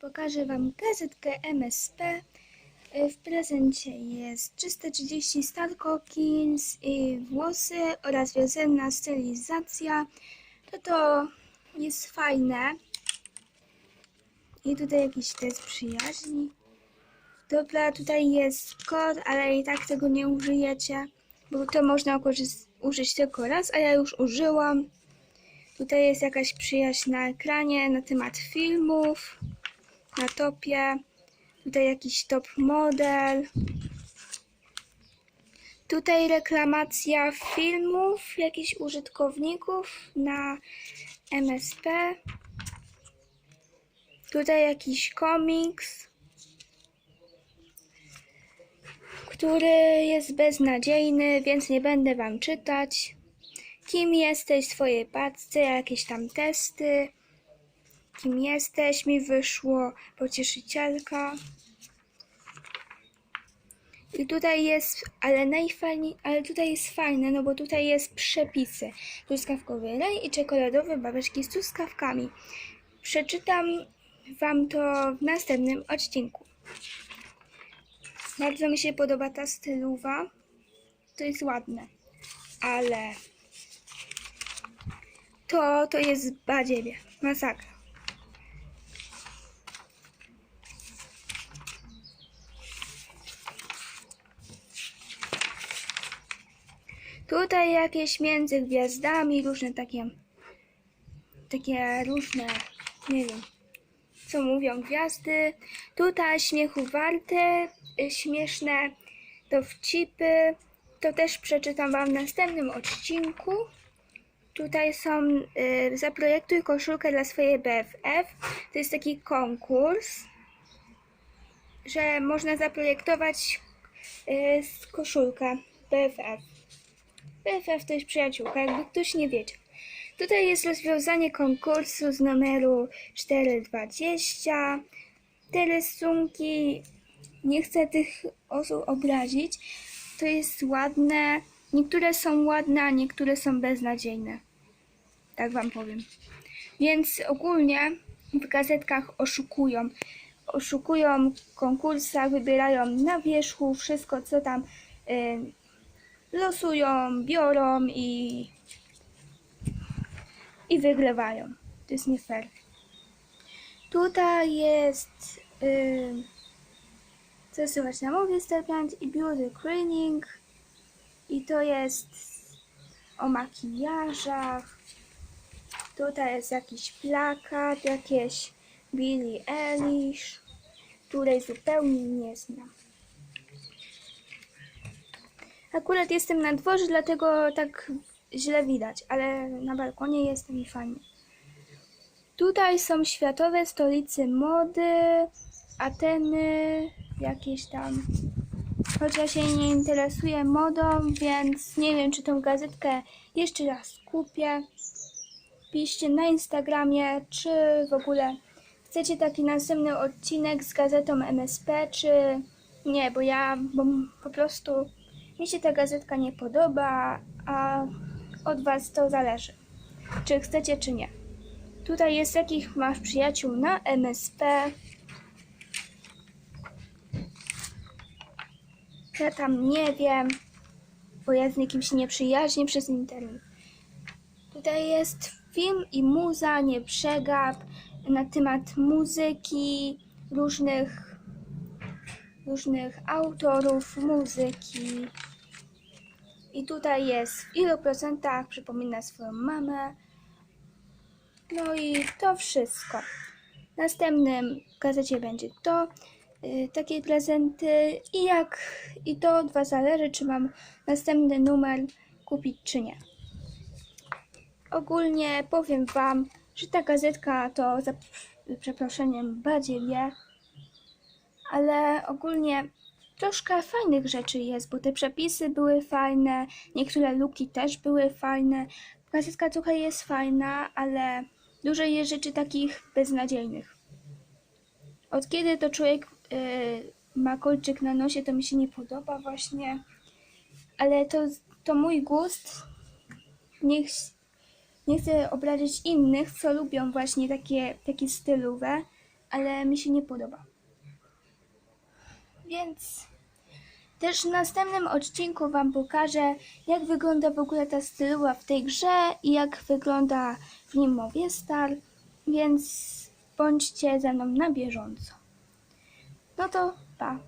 pokażę Wam gazetkę MSP. Y, W prezencie jest 330 Starkokins i włosy oraz wiosenna stylizacja. To to jest fajne. I tutaj jakiś test przyjaźni. Dobra, tutaj jest kod, ale i tak tego nie użyjecie, bo to można użyć tylko raz, a ja już użyłam. Tutaj jest jakaś przyjaźń na ekranie na temat filmów, na topie. Tutaj jakiś top model. Tutaj reklamacja filmów jakichś użytkowników na MSP. Tutaj jakiś komiks, który jest beznadziejny, więc nie będę Wam czytać. Kim jesteś w swojej paczce, jakieś tam testy. Kim jesteś, mi wyszło pocieszycielka. I tutaj jest, ale najfajniej, ale tutaj jest fajne, no bo tutaj jest przepisy. Truskawkowy rej i czekoladowe babeczki z truskawkami. Przeczytam Wam to w następnym odcinku. Bardzo mi się podoba ta stylowa. To jest ładne. Ale to, to jest badziewie. Masakra. Tutaj jakieś między gwiazdami, różne takie, takie różne, nie wiem, co mówią gwiazdy. Tutaj śmiechu warte, y, śmieszne dowcipy. To też przeczytam Wam w następnym odcinku. Tutaj są y, zaprojektuj koszulkę dla swojej BFF. To jest taki konkurs, że można zaprojektować y, koszulkę BFF. BFF to jest przyjaciółka, jakby ktoś nie wiedział. Tutaj jest rozwiązanie konkursu z numeru 420. Te rysunki, nie chcę tych osób obrazić, to jest ładne. Niektóre są ładne, a niektóre są beznadziejne. Tak wam powiem. Więc ogólnie w gazetkach oszukują. Oszukują w konkursach, wybierają na wierzchu wszystko, co tam y, losują, biorą i, i wygrywają. To jest nie fair. Tutaj jest y, co słychać na mowie Starplant i Beauty Cleaning. I to jest o makijażach. Tutaj jest jakiś plakat, jakieś Billie Eilish, której zupełnie nie znam. Akurat jestem na dworze, dlatego tak źle widać, ale na balkonie jestem i fajnie. Tutaj są światowe stolice mody, Ateny, jakieś tam. Choć ja się nie interesuję modą, więc nie wiem, czy tą gazetkę jeszcze raz kupię. Piszcie na Instagramie, czy w ogóle chcecie taki następny odcinek z gazetą MSP, czy nie, bo ja bo po prostu mi się ta gazetka nie podoba, a od Was to zależy, czy chcecie, czy nie. Tutaj jest jakich masz przyjaciół na MSP. Ja tam nie wiem, bo ja z nikim się nie przyjaźnię przez internet. Tutaj jest film i muza, nie przegap, na temat muzyki, różnych, różnych autorów muzyki. I tutaj jest w ilu procentach przypomina swoją mamę. No i to wszystko. W następnym gazecie będzie to, y, takie prezenty i jak i to od Was zależy, czy mam następny numer kupić, czy nie. Ogólnie powiem Wam, że ta gazetka to za przeproszeniem badziewie, ale ogólnie troszkę fajnych rzeczy jest, bo te przepisy były fajne, niektóre luki też były fajne. Gazetka trochę jest fajna, ale dużo jest rzeczy takich beznadziejnych. Od kiedy to człowiek y, ma kolczyk na nosie, to mi się nie podoba właśnie. Ale to, to mój gust. Niech, nie chcę obrazić innych, co lubią właśnie takie, takie stylowe. ale mi się nie podoba. Więc też w następnym odcinku Wam pokażę, jak wygląda w ogóle ta styluła w tej grze i jak wygląda w nim Movistar, więc bądźcie ze mną na bieżąco. No to pa.